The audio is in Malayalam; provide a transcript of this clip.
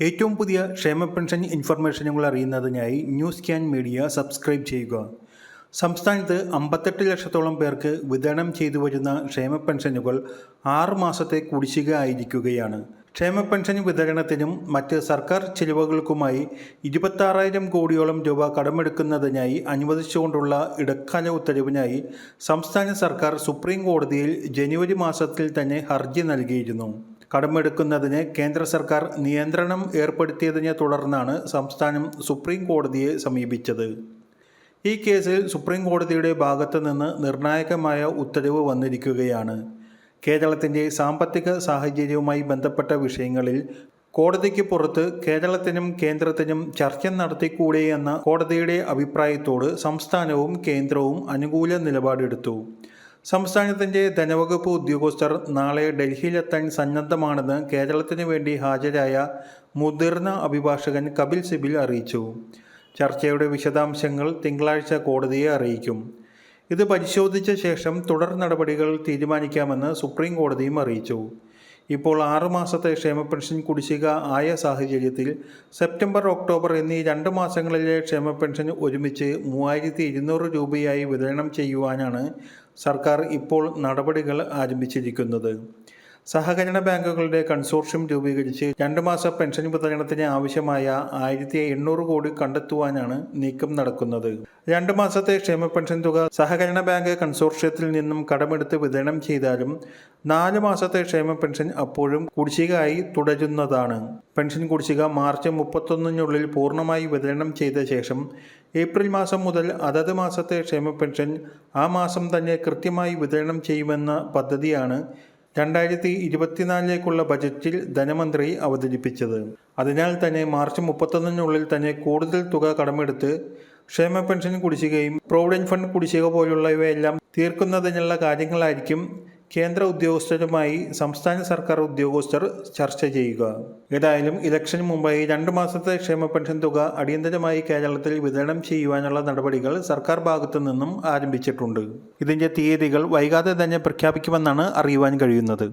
ഏറ്റവും പുതിയ ക്ഷേമ പെൻഷൻ ഇൻഫർമേഷനുകൾ അറിയുന്നതിനായി ന്യൂസ് ക്യാൻ മീഡിയ സബ്സ്ക്രൈബ് ചെയ്യുക. സംസ്ഥാനത്ത് അമ്പത്തെട്ട് ലക്ഷത്തോളം പേർക്ക് വിതരണം ചെയ്തു വരുന്ന ക്ഷേമ പെൻഷനുകൾ ആറ് മാസത്തെ കുടിശ്ശിക ആയിരിക്കുകയാണ്. ക്ഷേമ പെൻഷൻ വിതരണത്തിനും മറ്റ് സർക്കാർ ചിലവുകൾക്കുമായി ഇരുപത്താറായിരം കോടിയോളം രൂപ കടമെടുക്കുന്നതിനായി അനുവദിച്ചുകൊണ്ടുള്ള ഇടക്കാല ഉത്തരവിനായി സംസ്ഥാന സർക്കാർ സുപ്രീം കോടതിയിൽ ജനുവരി മാസത്തിൽ തന്നെ ഹർജി നൽകിയിരുന്നു. കടമെടുക്കുന്നതിന് കേന്ദ്ര സർക്കാർ നിയന്ത്രണം ഏർപ്പെടുത്തിയതിനെ തുടർന്നാണ് സംസ്ഥാനം സുപ്രീം കോടതിയെ സമീപിച്ചത്. ഈ കേസിൽ സുപ്രീം കോടതിയുടെ ഭാഗത്തു നിന്ന് നിർണായകമായ ഉത്തരവ് വന്നിരിക്കുകയാണ്. കേരളത്തിന്റെ സാമ്പത്തിക സാഹചര്യവുമായി ബന്ധപ്പെട്ട വിഷയങ്ങളിൽ കോടതിക്ക് പുറത്ത് കേരളത്തിനും കേന്ദ്രത്തിനും ചർച്ച നടത്തിക്കൂടെ എന്ന കോടതിയുടെ അഭിപ്രായത്തോട് സംസ്ഥാനവും കേന്ദ്രവും അനുകൂല നിലപാടെടുത്തു. സംസ്ഥാനത്തിന്റെ ധനവകുപ്പ് ഉദ്യോഗസ്ഥർ നാളെ ഡൽഹിയിലെത്താൻ സന്നദ്ധമാണെന്ന് കേരളത്തിന് വേണ്ടി ഹാജരായ മുതിർന്ന അഭിഭാഷകൻ കപിൽ സിബിൽ അറിയിച്ചു. ചർച്ചയുടെ വിശദാംശങ്ങൾ തിങ്കളാഴ്ച കോടതിയെ അറിയിക്കും. ഇത് പരിശോധിച്ച ശേഷം തുടർ നടപടികൾ തീരുമാനിക്കാമെന്ന് സുപ്രീം കോടതിയും അറിയിച്ചു. ഇപ്പോൾ ആറുമാസത്തെ ക്ഷേമ പെൻഷൻ കുടിശ്ശിക ആയ സാഹചര്യത്തിൽ സെപ്റ്റംബർ ഒക്ടോബർ എന്നീ രണ്ട് മാസങ്ങളിലെ ക്ഷേമ പെൻഷൻ ഒരുമിച്ച് മൂവായിരത്തി ഇരുന്നൂറ് രൂപയായി വിതരണം ചെയ്യുവാനാണ് സർക്കാർ ഇപ്പോൾ നടപടികൾ ആരംഭിച്ചിരിക്കുന്നത്. സഹകരണ ബാങ്കുകളുടെ കൺസോർഷ്യം രൂപീകരിച്ച് രണ്ട് മാസ പെൻഷൻ വിതരണത്തിന് ആവശ്യമായ ആയിരത്തി എണ്ണൂറ് കോടി കണ്ടെത്തുവാനാണ് നീക്കം നടക്കുന്നത്. രണ്ട് മാസത്തെ ക്ഷേമ പെൻഷൻ തുക സഹകരണ ബാങ്ക് കൺസോർഷ്യത്തിൽ നിന്നും കടമെടുത്ത് വിതരണം ചെയ്താലും നാല് മാസത്തെ ക്ഷേമ പെൻഷൻ അപ്പോഴും കുടിശ്ശികയായി തുടരുന്നതാണ്. പെൻഷൻ കുടിശ്ശിക മാർച്ച് മുപ്പത്തൊന്നിനുള്ളിൽ പൂർണമായി വിതരണം ചെയ്ത ശേഷം ഏപ്രിൽ മാസം മുതൽ അതത് മാസത്തെ ക്ഷേമ പെൻഷൻ ആ മാസം തന്നെ കൃത്യമായി വിതരണം ചെയ്യുമെന്ന പദ്ധതിയാണ് രണ്ടായിരത്തി ഇരുപത്തിനാലിലേക്കുള്ള ബജറ്റിൽ ധനമന്ത്രി അവതരിപ്പിച്ചത്. അതിനാൽ തന്നെ മാർച്ച് മുപ്പത്തൊന്നിനുള്ളിൽ തന്നെ കൂടുതൽ തുക കടമെടുത്ത് ക്ഷേമ പെൻഷൻ കുടിശ്ശികയും പ്രോവിഡന്റ് ഫണ്ട് കുടിശ്ശിക പോലുള്ളവയെല്ലാം തീർക്കുന്നതിനുള്ള കാര്യങ്ങളായിരിക്കും കേന്ദ്ര ഉദ്യോഗസ്ഥരുമായി സംസ്ഥാന സർക്കാർ ഉദ്യോഗസ്ഥർ ചർച്ച ചെയ്യുക. ഏതായാലും ഇലക്ഷന് മുമ്പായി രണ്ട് മാസത്തെ ക്ഷേമ പെൻഷൻ തുക അടിയന്തരമായി കേരളത്തിൽ വിതരണം ചെയ്യുവാനുള്ള നടപടികൾ സർക്കാർ ഭാഗത്തു നിന്നും ആരംഭിച്ചിട്ടുണ്ട്. ഇതിന്റെ തീയതികൾ വൈകാതെ തന്നെ പ്രഖ്യാപിക്കുമെന്നാണ് അറിയുവാൻ കഴിയുന്നത്.